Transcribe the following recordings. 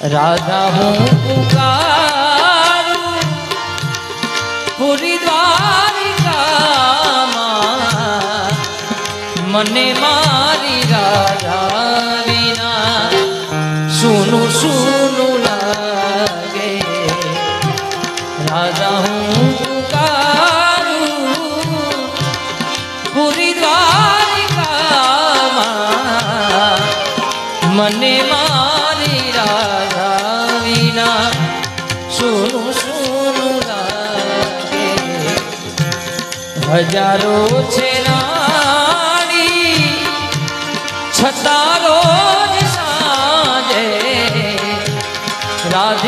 રાધા હું પુકારું પુરી દ્વારિકામાં મને મારી રાધા વિના સુનું સુનું લાગે. રાધા હું પુકારું પુરી હજારો છે રાણી છતાં રોજ સાંજે રાધિકાની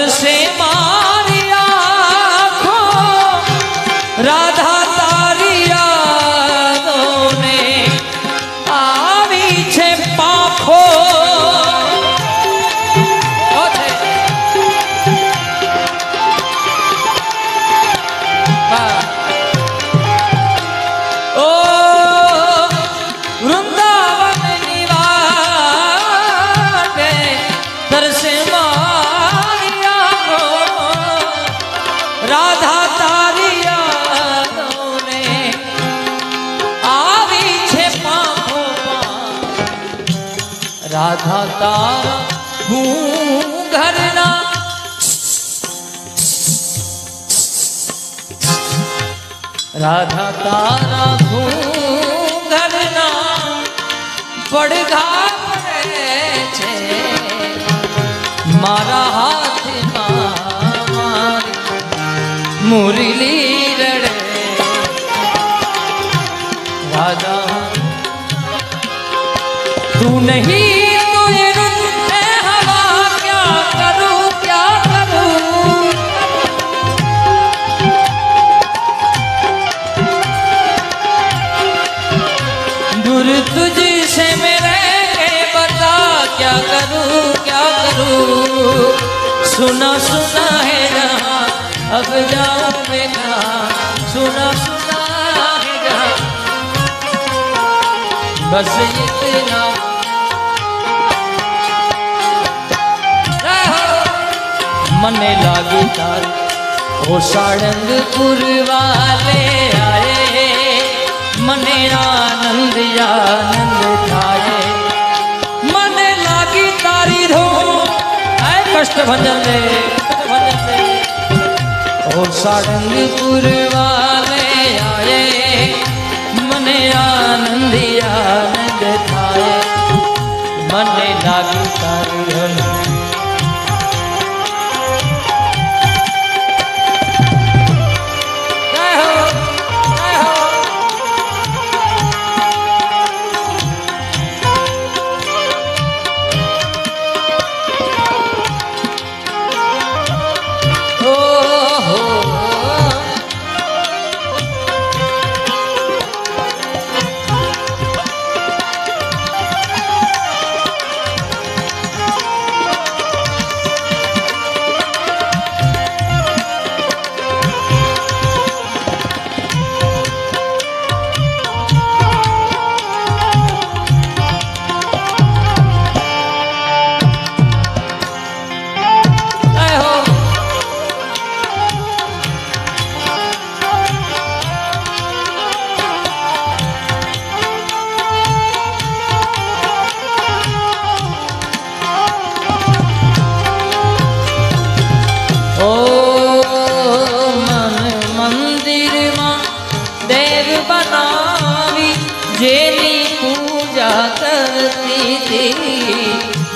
করছে રાધા તારા, હું ઘરના રાધા તારા ઘૂંઘરના પડઘા પડે છે. મારા હાથમાં મારી મુરલી રડે. રાધા, તું નહીં सुना सुना है जहाँ बस इतना મને લાગી તારી ઓ સાળંગપુર વાલે આયે મને આનંદ આનંદ થાય મને લાગી તારી ધૂમ આય કષ્ટ ભંજન રે કષ્ટ ભંજન રે ઓ સાળંગપુર વાલે આયે મને આનંદ આનંદ થાય. મને લાગી તારી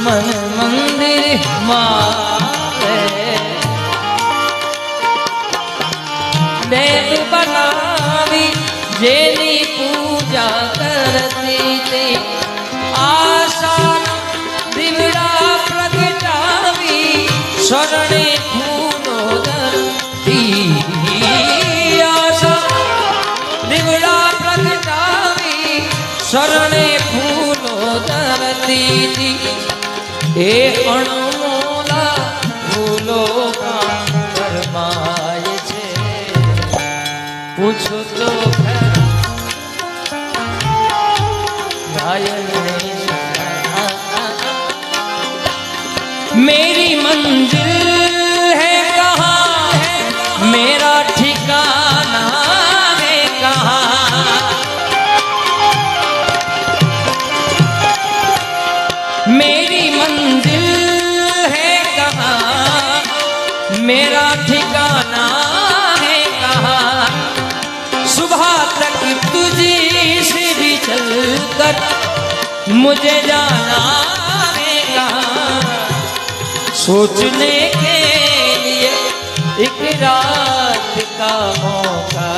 મન મંદિર મારે દેવ બનાવી જેની પૂજા કરતી તે એ અણમોલા ભૂલો કરમાય છે. પૂછો તો મેરી મંદિર मुझे जाना सोचने के लिए एक रात का मौका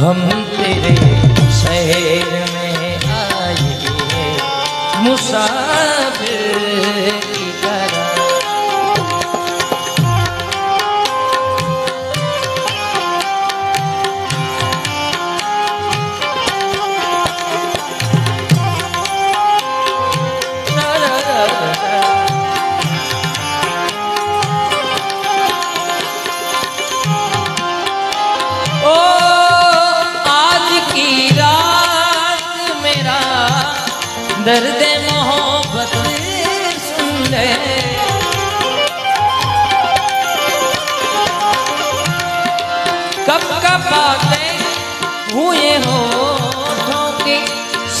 हम तेरे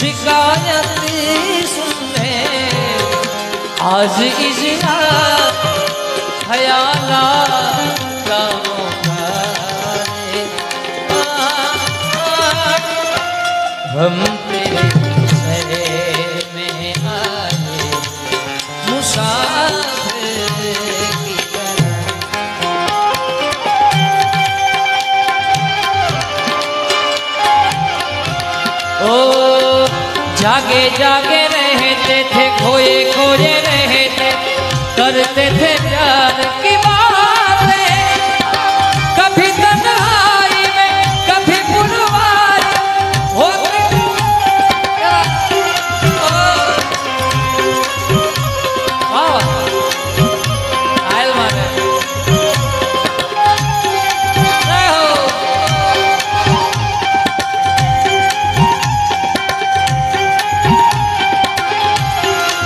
શિકાયત સુને આજ ઇજરા ખયાલા हम तेरे में आए जागे जागे रहते थे खोए खोए रहते करते थे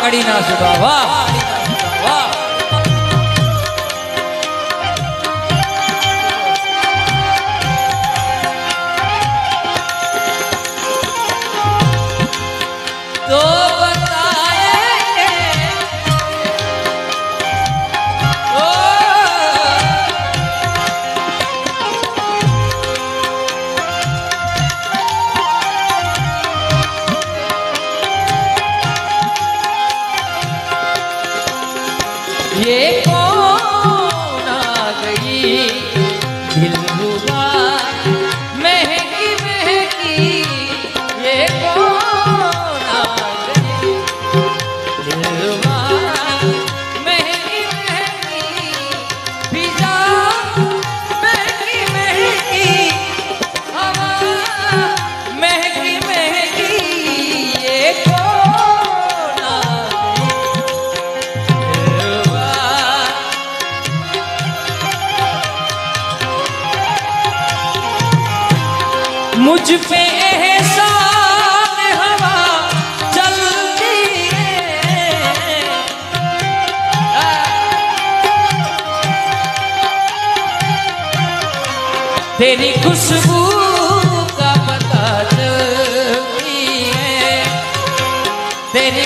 કડી ના સુધા વાહ ये तेरी खुशबू का पता चलती है तेरी